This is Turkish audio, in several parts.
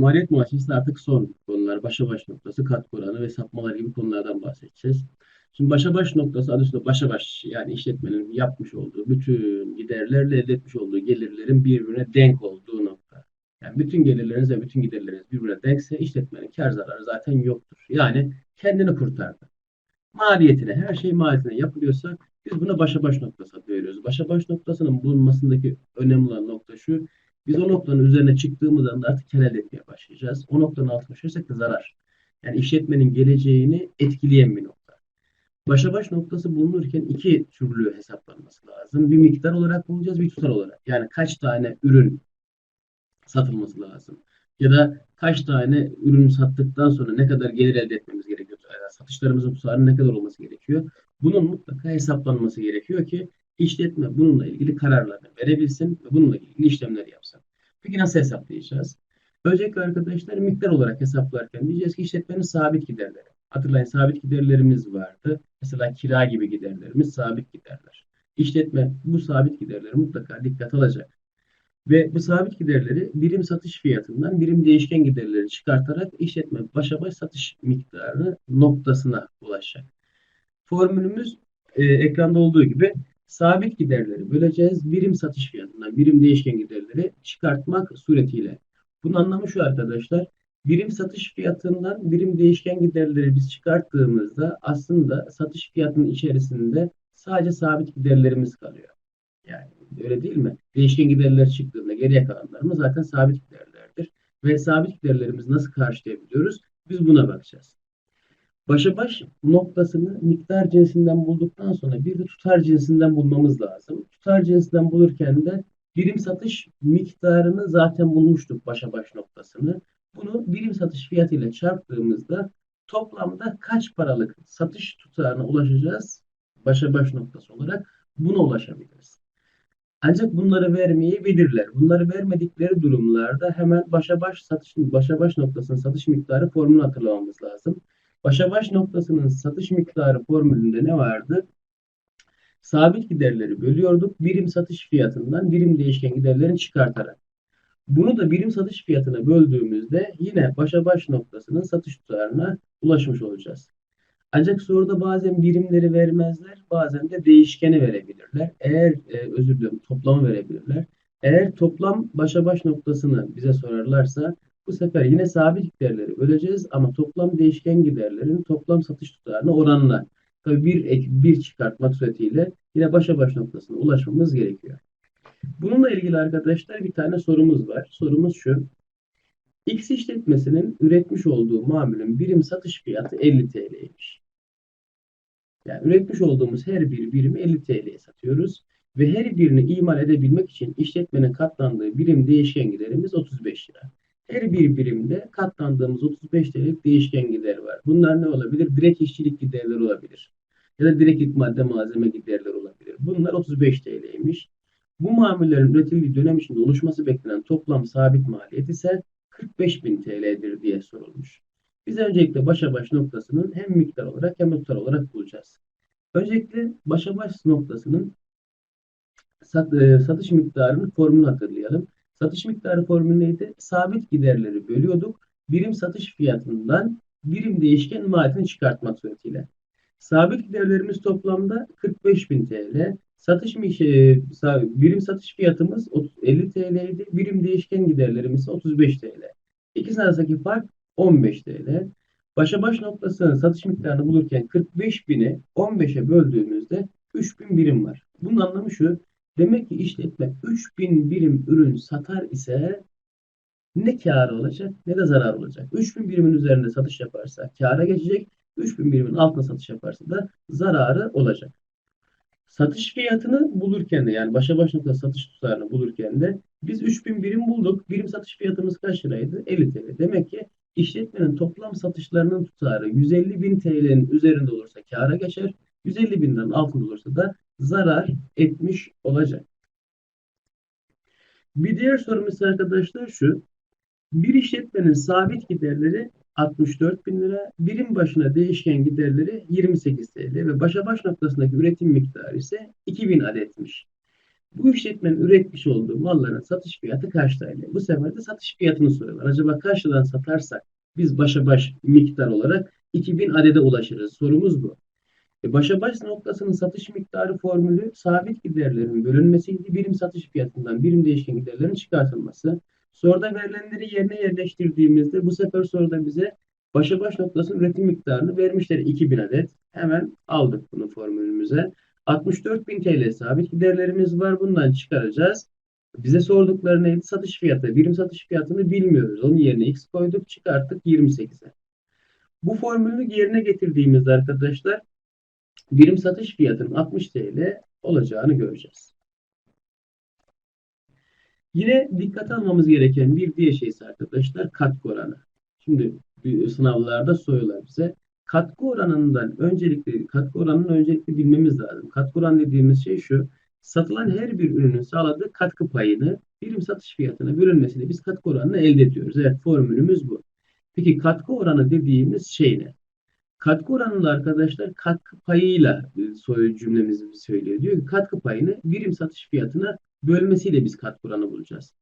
maliyet muhasebesi artık son konular. Başa baş noktası, katkı oranı ve sapmalar gibi konulardan bahsedeceğiz. Şimdi başa baş noktası adı üstünde başa baş yani işletmenin yapmış olduğu bütün giderlerle elde etmiş olduğu gelirlerin birbirine denk olduğu nokta. Yani bütün gelirleriniz ve bütün giderleriniz birbirine denkse işletmenin kar zararı zaten yoktur. Yani kendini kurtardı. Maliyetine, her şey maliyetine yapılıyorsa biz buna başa baş noktası veriyoruz. Başa baş noktasının bulunmasındaki önemli olan nokta şu. Biz o noktanın üzerine çıktığımız anda artık kar elde etmeye başlayacağız. O noktanın altına düşersek de zarar. Yani işletmenin geleceğini etkileyen bir nokta. Başa baş noktası bulunurken iki türlü hesaplanması lazım. Bir miktar olarak bulacağız, bir tutar olarak. Yani kaç tane ürün satılması lazım. Ya da kaç tane ürün sattıktan sonra ne kadar gelir elde etmemiz gerekiyor. Yani satışlarımızın tutarı ne kadar olması gerekiyor. Bunun mutlaka hesaplanması gerekiyor ki işletme bununla ilgili kararlarını verebilsin ve bununla ilgili işlemler yapsın. Peki nasıl hesaplayacağız? Öncelikle arkadaşlar miktar olarak hesaplarken diyeceğiz ki işletmenin sabit giderleri. Hatırlayın sabit giderlerimiz vardı. Mesela kira gibi giderlerimiz sabit giderler. İşletme bu sabit giderleri mutlaka dikkat alacak. Ve bu sabit giderleri birim satış fiyatından birim değişken giderleri çıkartarak işletme başa baş satış miktarı noktasına ulaşacak. Formülümüz e, ekranda olduğu gibi sabit giderleri böleceğiz. Birim satış fiyatından birim değişken giderleri çıkartmak suretiyle. Bunun anlamı şu arkadaşlar. Birim satış fiyatından birim değişken giderleri biz çıkarttığımızda aslında satış fiyatının içerisinde sadece sabit giderlerimiz kalıyor. Yani öyle değil mi? Değişken giderler çıktığında geriye kalanlarımız zaten sabit giderlerdir. Ve sabit giderlerimizi nasıl karşılayabiliyoruz? Biz buna bakacağız. Başa baş noktasını miktar cinsinden bulduktan sonra bir de tutar cinsinden bulmamız lazım. Tutar cinsinden bulurken de birim satış miktarını zaten bulmuştuk başa baş noktasını. Bunu birim satış fiyatıyla çarptığımızda toplamda kaç paralık satış tutarına ulaşacağız başa baş noktası olarak buna ulaşabiliriz. Ancak bunları vermeyi bilirler. Bunları vermedikleri durumlarda hemen başa baş satış başa baş noktasının satış miktarı formülünü hatırlamamız lazım. Başa baş noktasının satış miktarı formülünde ne vardı? Sabit giderleri bölüyorduk. Birim satış fiyatından birim değişken giderlerini çıkartarak. Bunu da birim satış fiyatına böldüğümüzde yine başa baş noktasının satış tutarına ulaşmış olacağız. Ancak soruda bazen birimleri vermezler, bazen de değişkeni verebilirler. Eğer e, özür dilerim toplamı verebilirler. Eğer toplam başa baş noktasını bize sorarlarsa bu sefer yine sabit giderleri böleceğiz ama toplam değişken giderlerin toplam satış tutarına oranla. Tabii bir ek bir çıkartmak suretiyle yine başa baş noktasına ulaşmamız gerekiyor. Bununla ilgili arkadaşlar bir tane sorumuz var. Sorumuz şu. X işletmesinin üretmiş olduğu mamulün birim satış fiyatı 50 TL'ymiş. Yani üretmiş olduğumuz her bir birimi 50 TL'ye satıyoruz. Ve her birini imal edebilmek için işletmenin katlandığı birim değişken giderimiz 35 lira. Her bir birimde katlandığımız 35 TL'lik değişken gider var. Bunlar ne olabilir? Direkt işçilik giderleri olabilir. Ya da direkt ilk madde malzeme giderleri olabilir. Bunlar 35 TL'ymiş. Bu mamullerin üretildiği dönem içinde oluşması beklenen toplam sabit maliyet ise 45.000 TL'dir diye sorulmuş. Biz öncelikle başa baş noktasının hem miktar olarak hem tutar olarak bulacağız. Öncelikle başa baş noktasının e, satış miktarının formülünü hatırlayalım. Satış miktarı formülü neydi? Sabit giderleri bölüyorduk. Birim satış fiyatından birim değişken maliyetini çıkartmak suretiyle. Sabit giderlerimiz toplamda 45.000 TL. Satış e, birim satış fiyatımız 50 TL idi. Birim değişken giderlerimiz 35 TL. İkisi arasındaki fark 15 TL. Başa baş noktasının satış miktarını bulurken 45 bini 15'e böldüğümüzde 3000 birim var. Bunun anlamı şu. Demek ki işletme 3000 birim ürün satar ise ne kârı olacak ne de zarar olacak. 3000 birimin üzerinde satış yaparsa kâra geçecek. 3000 birimin altında satış yaparsa da zararı olacak. Satış fiyatını bulurken de yani başa baş nokta satış tutarını bulurken de biz 3000 birim bulduk. Birim satış fiyatımız kaç liraydı? 50 TL. Demek ki işletmenin toplam satışlarının tutarı 150 bin TL'nin üzerinde olursa kâra geçer. 150 binden altında olursa da zarar etmiş olacak. Bir diğer sorumuz arkadaşlar şu. Bir işletmenin sabit giderleri 64 bin lira, birim başına değişken giderleri 28 TL ve başa baş noktasındaki üretim miktarı ise 2000 adetmiş. Bu işletmenin üretmiş olduğu malların satış fiyatı kaç TL? Bu sefer de satış fiyatını soruyorlar. Acaba kaç liradan satarsak biz başa baş miktar olarak 2000 adede ulaşırız. Sorumuz bu. E başa baş noktasının satış miktarı formülü sabit giderlerin bölünmesiydi. Birim satış fiyatından birim değişken giderlerin çıkartılması. Soruda verilenleri yerine yerleştirdiğimizde bu sefer soruda bize başa baş noktasının üretim miktarını vermişler 2000 adet. Hemen aldık bunu formülümüze. 64.000 TL sabit giderlerimiz var. Bundan çıkaracağız. Bize sordukları neydi? Satış fiyatı. Birim satış fiyatını bilmiyoruz. Onun yerine x koyduk çıkarttık 28'e. Bu formülü yerine getirdiğimizde arkadaşlar birim satış fiyatının 60 TL olacağını göreceğiz. Yine dikkate almamız gereken bir diğer şey ise arkadaşlar katkı oranı. Şimdi sınavlarda soruyorlar bize. Katkı oranından öncelikle katkı oranını öncelikle bilmemiz lazım. Katkı oranı dediğimiz şey şu. Satılan her bir ürünün sağladığı katkı payını birim satış fiyatına bölünmesiyle biz katkı oranını elde ediyoruz. Evet formülümüz bu. Peki katkı oranı dediğimiz şey ne? Katkı oranında arkadaşlar katkı payıyla soyu cümlemizi söylüyor. Diyor ki katkı payını birim satış fiyatına bölmesiyle biz katkı oranı bulacağız.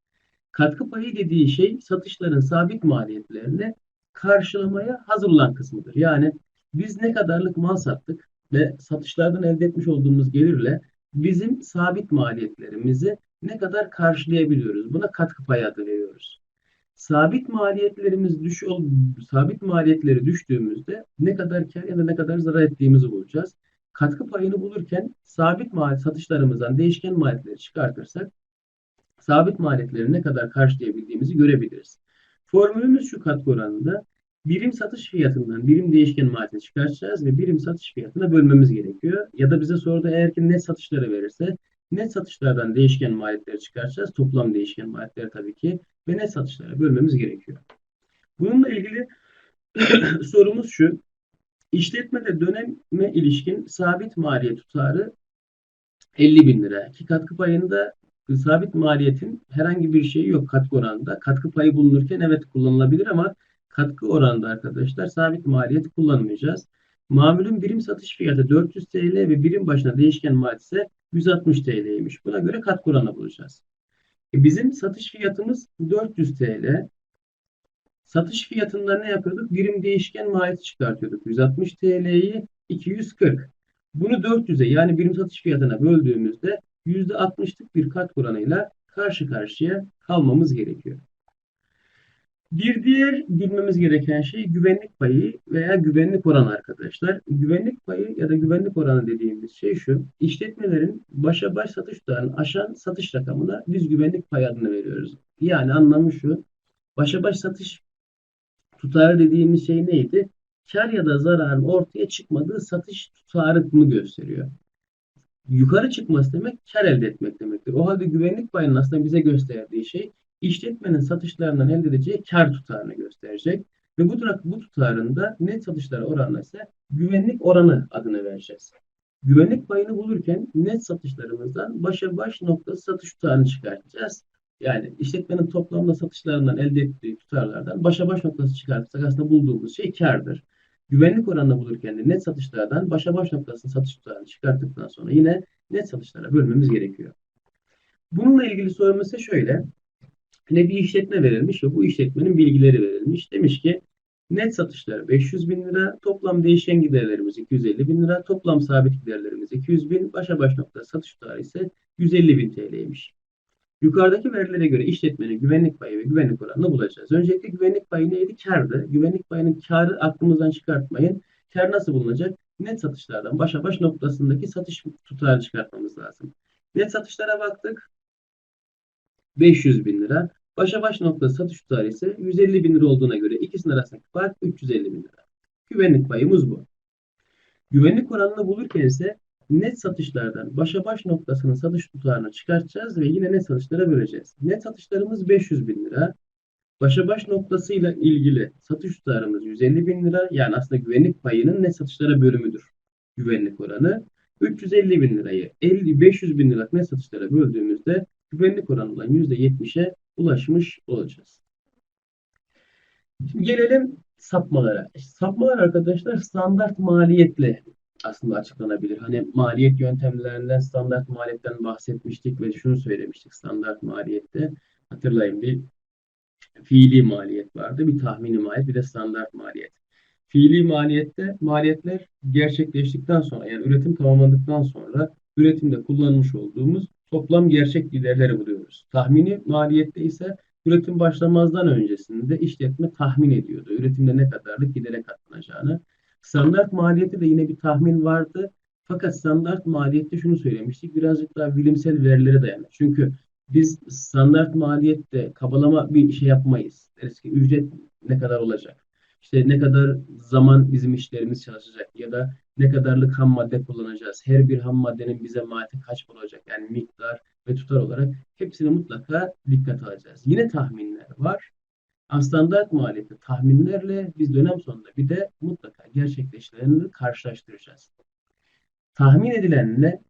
Katkı payı dediği şey satışların sabit maliyetlerini karşılamaya hazır olan kısmıdır. Yani biz ne kadarlık mal sattık ve satışlardan elde etmiş olduğumuz gelirle bizim sabit maliyetlerimizi ne kadar karşılayabiliyoruz. Buna katkı payı adı veriyoruz. Sabit maliyetlerimiz düş sabit maliyetleri düştüğümüzde ne kadar kar ya da ne kadar zarar ettiğimizi bulacağız. Katkı payını bulurken sabit maliyet satışlarımızdan değişken maliyetleri çıkartırsak sabit maliyetleri ne kadar karşılayabildiğimizi görebiliriz. Formülümüz şu katkı oranında birim satış fiyatından birim değişken maliyetini çıkartacağız ve birim satış fiyatına bölmemiz gerekiyor. Ya da bize soruda eğer ki net satışları verirse net satışlardan değişken maliyetleri çıkartacağız. Toplam değişken maliyetleri tabii ki ve net satışlara bölmemiz gerekiyor. Bununla ilgili sorumuz şu. İşletmede döneme ilişkin sabit maliyet tutarı 50 bin lira. Ki katkı payında sabit maliyetin herhangi bir şeyi yok katkı oranında. Katkı payı bulunurken evet kullanılabilir ama katkı oranında arkadaşlar sabit maliyet kullanmayacağız. Mamulün birim satış fiyatı 400 TL ve birim başına değişken maliyet ise 160 TL'ymiş. Buna göre katkı oranı bulacağız. E bizim satış fiyatımız 400 TL. Satış fiyatında ne yapıyorduk? Birim değişken maliyeti çıkartıyorduk. 160 TL'yi 240. Bunu 400'e yani birim satış fiyatına böldüğümüzde %60'lık bir katkı oranıyla karşı karşıya kalmamız gerekiyor. Bir diğer bilmemiz gereken şey güvenlik payı veya güvenlik oranı arkadaşlar. Güvenlik payı ya da güvenlik oranı dediğimiz şey şu. İşletmelerin başa baş satış tutarını aşan satış rakamına biz güvenlik payı adını veriyoruz. Yani anlamı şu. Başa baş satış tutarı dediğimiz şey neydi? Kar ya da zararın ortaya çıkmadığı satış tutarını gösteriyor. Yukarı çıkması demek kar elde etmek demektir. O halde güvenlik payının aslında bize gösterdiği şey işletmenin satışlarından elde edeceği kar tutarını gösterecek. Ve bu, bu tutarında net satışlara oranla ise güvenlik oranı adını vereceğiz. Güvenlik payını bulurken net satışlarımızdan başa baş noktası satış tutarını çıkartacağız. Yani işletmenin toplamda satışlarından elde ettiği tutarlardan başa baş noktası çıkartırsak aslında bulduğumuz şey kardır. Güvenlik oranını bulurken de net satışlardan başa baş noktasının satış tutarını çıkarttıktan sonra yine net satışlara bölmemiz gerekiyor. Bununla ilgili sorumuz ise şöyle. Yine bir işletme verilmiş ve bu işletmenin bilgileri verilmiş. Demiş ki net satışları 500 bin lira, toplam değişen giderlerimiz 250 bin lira, toplam sabit giderlerimiz 200 bin, başa baş nokta satış tutarı ise 150 bin TL'ymiş. Yukarıdaki verilere göre işletmenin güvenlik payı ve güvenlik oranını bulacağız. Öncelikle güvenlik payı neydi? Kardı. Güvenlik payının karı aklımızdan çıkartmayın. Kar nasıl bulunacak? Net satışlardan başa baş noktasındaki satış tutarını çıkartmamız lazım. Net satışlara baktık. 500 bin lira. Başa baş nokta satış tutarı ise 150 bin lira olduğuna göre ikisinin arasındaki fark 350 bin lira. Güvenlik payımız bu. Güvenlik oranını bulurken ise net satışlardan başa baş noktasının satış tutarını çıkartacağız ve yine net satışlara böleceğiz. Net satışlarımız 500 bin lira. Başa baş noktasıyla ilgili satış tutarımız 150 bin lira. Yani aslında güvenlik payının net satışlara bölümüdür. Güvenlik oranı. 350 bin lirayı 50, 500 bin liralık net satışlara böldüğümüzde güvenlik oranı olan %70'e ulaşmış olacağız. Şimdi gelelim sapmalara. Sapmalar arkadaşlar standart maliyetle aslında açıklanabilir. Hani maliyet yöntemlerinden, standart maliyetten bahsetmiştik ve şunu söylemiştik standart maliyette. Hatırlayın bir fiili maliyet vardı, bir tahmini maliyet, bir de standart maliyet. Fiili maliyette maliyetler gerçekleştikten sonra yani üretim tamamlandıktan sonra üretimde kullanmış olduğumuz toplam gerçek giderleri buluyoruz. Tahmini maliyette ise üretim başlamazdan öncesinde işletme tahmin ediyordu. Üretimde ne kadarlık gidere katlanacağını. Standart maliyette de yine bir tahmin vardı. Fakat standart maliyette şunu söylemiştik. Birazcık daha bilimsel verilere dayanır. Çünkü biz standart maliyette kabalama bir şey yapmayız. Deriz ki ücret ne kadar olacak? İşte ne kadar zaman bizim işlerimiz çalışacak ya da ne kadarlık ham madde kullanacağız? Her bir ham maddenin bize maliyeti kaç olacak? Yani miktar ve tutar olarak hepsini mutlaka dikkat alacağız. Yine tahminler var. Standart maliyeti tahminlerle biz dönem sonunda bir de mutlaka gerçekleşenleri karşılaştıracağız. Tahmin edilenle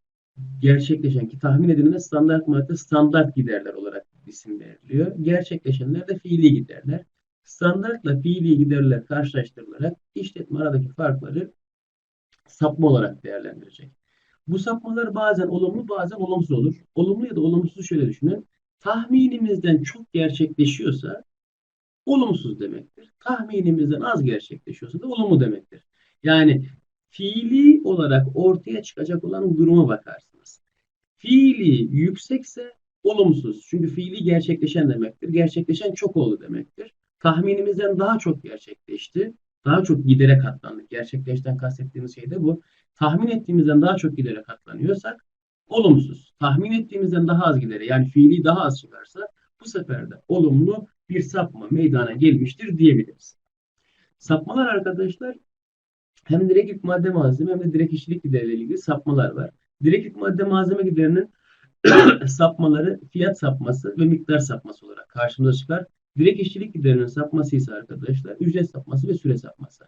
gerçekleşen ki tahmin edilene standart maliyette standart giderler olarak isim veriliyor. Gerçekleşenler de fiili giderler. Standartla fiili giderler karşılaştırılarak işletme aradaki farkları sapma olarak değerlendirecek. Bu sapmalar bazen olumlu bazen olumsuz olur. Olumlu ya da olumsuz şöyle düşünün. Tahminimizden çok gerçekleşiyorsa olumsuz demektir. Tahminimizden az gerçekleşiyorsa da olumlu demektir. Yani fiili olarak ortaya çıkacak olan duruma bakarsınız. Fiili yüksekse olumsuz. Çünkü fiili gerçekleşen demektir. Gerçekleşen çok oldu demektir. Tahminimizden daha çok gerçekleşti. Daha çok gidere katlandık. Gerçekleşten kastettiğimiz şey de bu. Tahmin ettiğimizden daha çok gidere katlanıyorsak olumsuz. Tahmin ettiğimizden daha az gidere yani fiili daha az çıkarsa bu sefer de olumlu bir sapma meydana gelmiştir diyebiliriz. Sapmalar arkadaşlar hem direkt yük madde malzeme hem de direkt işçilik gideriyle ilgili sapmalar var. Direkt yük madde malzeme giderinin sapmaları fiyat sapması ve miktar sapması olarak karşımıza çıkar. Direkt işçilik giderinin sapması ise arkadaşlar ücret sapması ve süre sapması.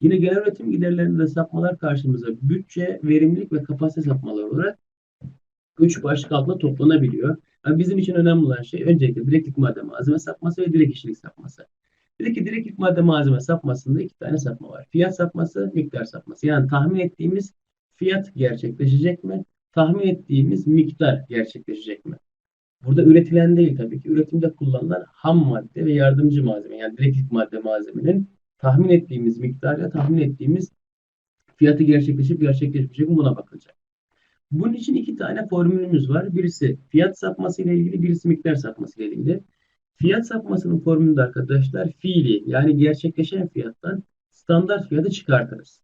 Yine genel üretim giderlerinde de sapmalar karşımıza bütçe, verimlilik ve kapasite sapmaları olarak üç başlık altında toplanabiliyor. Yani bizim için önemli olan şey öncelikle direkt ilk madde malzeme sapması ve direkt işçilik sapması. Dedi ki direkt ilk madde malzeme sapmasında iki tane sapma var. Fiyat sapması, miktar sapması. Yani tahmin ettiğimiz fiyat gerçekleşecek mi? Tahmin ettiğimiz miktar gerçekleşecek mi? Burada üretilen değil tabii ki. Üretimde kullanılan ham madde ve yardımcı malzeme. Yani direkt madde malzemenin tahmin ettiğimiz miktarla tahmin ettiğimiz fiyatı gerçekleşip gerçekleşmeyecek mi buna bakılacak. Bunun için iki tane formülümüz var. Birisi fiyat sapması ile ilgili, birisi miktar sapması ile ilgili. Fiyat sapmasının formülünde arkadaşlar fiili yani gerçekleşen fiyattan standart fiyatı çıkartırız.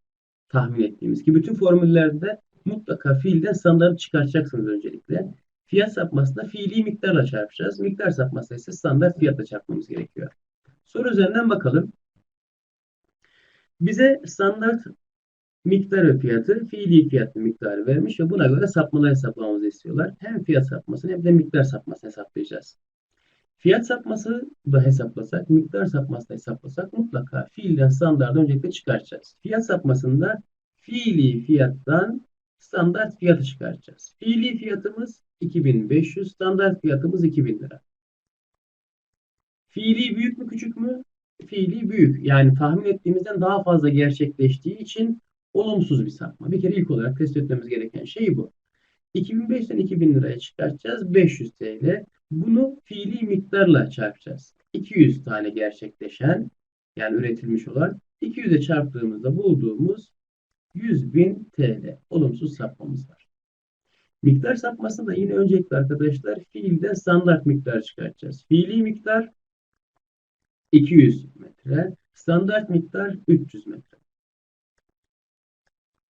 Tahmin ettiğimiz gibi bütün formüllerde mutlaka fiilden standart çıkartacaksınız öncelikle. Fiyat sapmasında fiili miktarla çarpacağız. Miktar sapması ise standart fiyatla çarpmamız gerekiyor. Soru üzerinden bakalım. Bize standart miktar ve fiyatı, fiili fiyat miktarı vermiş ve buna göre sapmaları hesaplamamızı istiyorlar. Hem fiyat sapmasını hem de miktar sapmasını hesaplayacağız. Fiyat sapması da hesaplasak, miktar sapması da hesaplasak mutlaka fiilden standartı öncelikle çıkartacağız. Fiyat sapmasında fiili fiyattan standart fiyatı çıkartacağız. Fiili fiyatımız 2500, standart fiyatımız 2000 lira. Fiili büyük mü küçük mü? Fiili büyük. Yani tahmin ettiğimizden daha fazla gerçekleştiği için olumsuz bir sapma. Bir kere ilk olarak test etmemiz gereken şey bu. 2500'den 2000 liraya çıkartacağız. 500 TL. Bunu fiili miktarla çarpacağız. 200 tane gerçekleşen yani üretilmiş olan 200'e çarptığımızda bulduğumuz 100.000 TL olumsuz sapmamız var. Miktar sapmasında yine öncelikle arkadaşlar fiilden standart miktar çıkartacağız. Fiili miktar 200 metre, standart miktar 300 metre.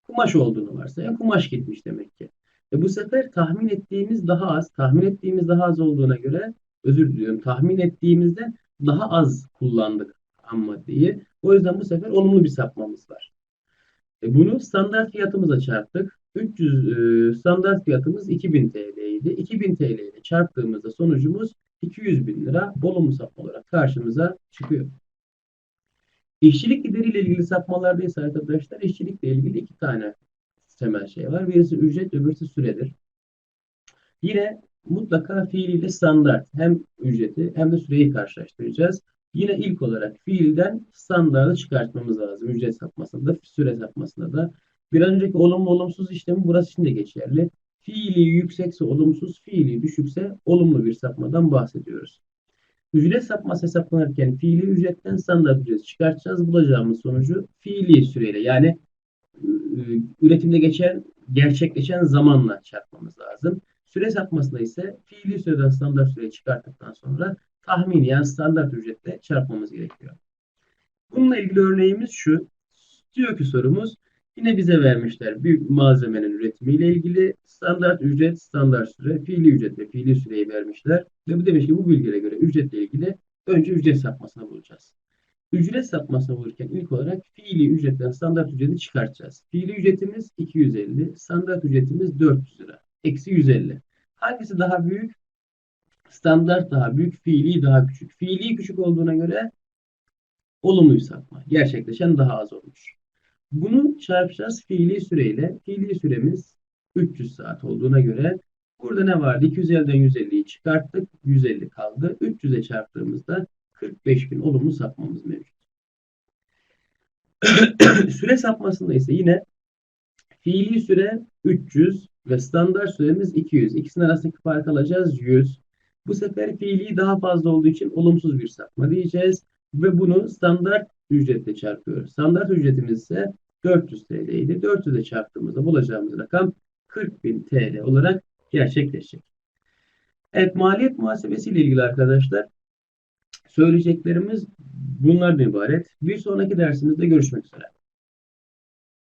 Kumaş olduğunu varsayın. Kumaş gitmiş demek ki. E bu sefer tahmin ettiğimiz daha az. Tahmin ettiğimiz daha az olduğuna göre özür diliyorum. Tahmin ettiğimizden daha az kullandık ham maddeyi. O yüzden bu sefer olumlu bir sapmamız var. E bunu standart fiyatımıza çarptık. 300 e, standart fiyatımız 2000 TL idi. 2000 TL ile çarptığımızda sonucumuz 200 bin lira olumlu sapma olarak karşımıza çıkıyor. İşçilik gideriyle ilgili sapmalarda ise arkadaşlar işçilikle ilgili iki tane temel şey var. Birisi ücret, öbürsü süredir. Yine mutlaka fiiliyle standart hem ücreti hem de süreyi karşılaştıracağız. Yine ilk olarak fiilden standartı çıkartmamız lazım. Ücret sapmasında, süre sapmasında da Bir önceki olumlu olumsuz işlemi burası için de geçerli. Fiili yüksekse olumsuz, fiili düşükse olumlu bir sapmadan bahsediyoruz. Ücret sapması hesaplanırken fiili ücretten standart ücret çıkartacağız. Bulacağımız sonucu fiili süreyle yani ıı, üretimde geçen, gerçekleşen zamanla çarpmamız lazım. Süre sapmasında ise fiili süreden standart süreyi çıkarttıktan sonra tahmini yani standart ücretle çarpmamız gerekiyor. Bununla ilgili örneğimiz şu. Diyor ki sorumuz yine bize vermişler bir malzemenin üretimiyle ilgili standart ücret, standart süre, fiili ücret ve fiili süreyi vermişler. Ve bu demiş ki bu bilgilere göre ücretle ilgili önce ücret sapmasını bulacağız. Ücret sapmasını bulurken ilk olarak fiili ücretten standart ücreti çıkartacağız. Fiili ücretimiz 250, standart ücretimiz 400 lira. Eksi 150. Hangisi daha büyük? Standart daha büyük, fiili daha küçük. Fiili küçük olduğuna göre olumlu bir sapma. Gerçekleşen daha az olmuş. Bunu çarpacağız fiili süreyle. Fiili süremiz 300 saat olduğuna göre burada ne vardı? 250'den 150'yi çıkarttık. 150 kaldı. 300'e çarptığımızda 45.000 olumlu sapmamız mevcut. Süre sapmasında ise yine fiili süre 300 ve standart süremiz 200. İkisinin arasındaki fark alacağız 100. Bu sefer fiili daha fazla olduğu için olumsuz bir sapma diyeceğiz. Ve bunu standart ücretle çarpıyoruz. Standart ücretimiz ise 400 TL idi. 400'e çarptığımızda bulacağımız rakam 40.000 TL olarak gerçekleşecek. Evet maliyet muhasebesi ile ilgili arkadaşlar söyleyeceklerimiz bunlardan ibaret. Bir sonraki dersimizde görüşmek üzere.